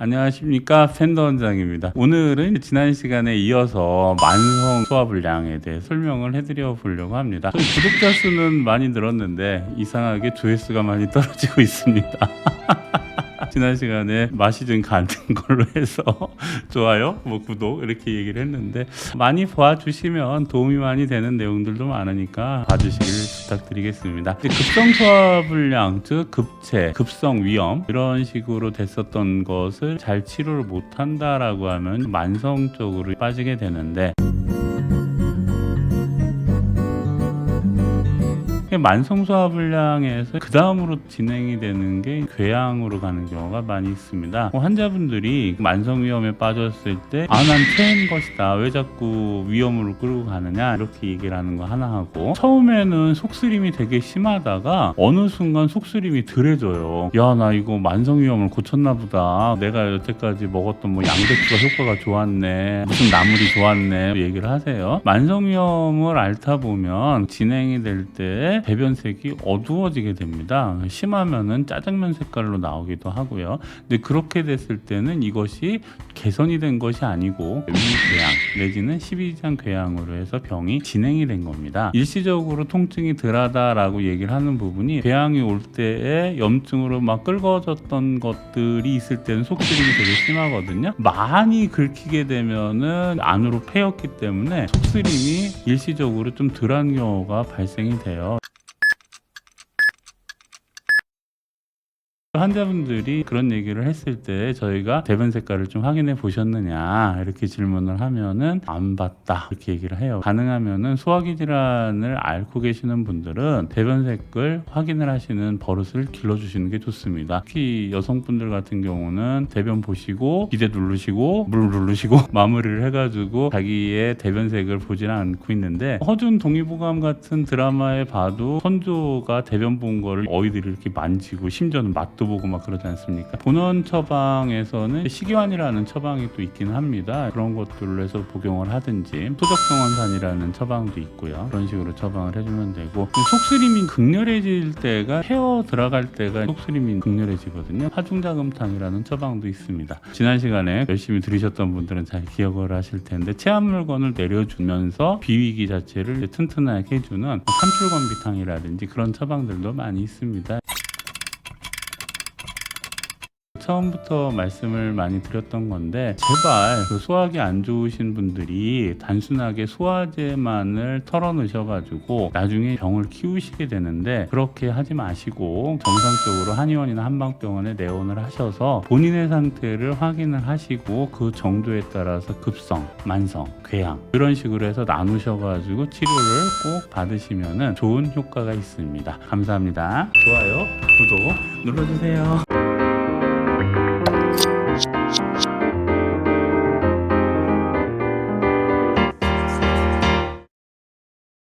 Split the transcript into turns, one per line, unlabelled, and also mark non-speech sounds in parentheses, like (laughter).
안녕하십니까 팬더 원장입니다. 오늘은 지난 시간에 이어서 만성 소화불량에 대해 설명을 해드려 보려고 합니다. 구독자 수는 많이 늘었는데 이상하게 조회수가 많이 떨어지고 있습니다. (laughs) 지난 시간에 맛이 좀 가는 걸로 해서 좋아요, 뭐 구독 이렇게 얘기를 했는데 많이 봐주시면 도움이 많이 되는 내용들도 많으니까 봐주시길 부탁드리겠습니다. 급성 소화불량, 즉 급체, 급성 위염 이런 식으로 됐었던 것을 잘 치료를 못한다라고 하면 만성적으로 빠지게 되는데 만성소화 불량에서 그 다음으로 진행이 되는 게 궤양으로 가는 경우가 많이 있습니다. 뭐 환자분들이 만성 위험에 빠졌을 때 아 난 체한 것이다 왜 자꾸 위험으로 끌고 가느냐 이렇게 얘기를 하는 거 하나 하고 처음에는 속쓰림이 되게 심하다가 어느 순간 속쓰림이 덜해져요. 야 나 이거 만성 위험을 고쳤나 보다. 내가 여태까지 먹었던 뭐 양배추가 효과가 좋았네. 무슨 나물이 좋았네. 얘기를 하세요. 만성 위험을 앓다 보면 진행이 될때 배변색이 어두워지게 됩니다. 심하면은 짜장면 색깔로 나오기도 하고요. 근데 그렇게 됐을 때는 이것이 개선이 된 것이 아니고 위궤양 내지는 12장 궤양으로 해서 병이 진행이 된 겁니다. 일시적으로 통증이 덜하다라고 얘기를 하는 부분이 궤양이 올 때에 염증으로 막 끓거졌던 것들이 있을 때는 속쓰림이 되게 심하거든요. 많이 긁히게 되면은 안으로 패였기 때문에 속쓰림이 일시적으로 좀 덜한 경우가 발생이 돼요. 환자분들이 그런 얘기를 했을 때 저희가 대변 색깔을 좀 확인해 보셨느냐 이렇게 질문을 하면은 안 봤다 이렇게 얘기를 해요. 가능하면은 소화기 질환을 앓고 계시는 분들은 대변 색을 확인을 하시는 버릇을 길러주시는 게 좋습니다. 특히 여성분들 같은 경우는 대변 보시고 기대 누르시고 물 누르시고 (laughs) 마무리를 해가지고 자기의 대변 색을 보지는 않고 있는데 허준 동의보감 같은 드라마에 봐도 선조가 대변 본 거를 어이들이 이렇게 만지고 심지어는 맛도 보고 막 그러지 않습니까? 본원 처방에서는 식이환이라는 처방이 또 있긴 합니다. 그런 것들로 해서 복용을 하든지 소적정원산이라는 처방도 있고요. 그런 식으로 처방을 해주면 되고 속쓰림이 극렬해질 때가 헤어 들어갈 때가 속쓰림이 극렬해지거든요. 하중자금탕이라는 처방도 있습니다. 지난 시간에 열심히 들으셨던 분들은 잘 기억을 하실 텐데 체한 물건을 내려주면서 비위기 자체를 튼튼하게 해주는 삼출건 비탕이라든지 그런 처방들도 많이 있습니다. 처음부터 말씀을 많이 드렸던 건데 제발 그 소화기 안 좋으신 분들이 단순하게 소화제만을 털어넣으셔가지고 나중에 병을 키우시게 되는데 그렇게 하지 마시고 정상적으로 한의원이나 한방병원에 내원을 하셔서 본인의 상태를 확인을 하시고 그 정도에 따라서 급성, 만성, 궤양 이런 식으로 해서 나누셔가지고 치료를 꼭 받으시면 좋은 효과가 있습니다. 감사합니다. 좋아요, 구독 눌러주세요.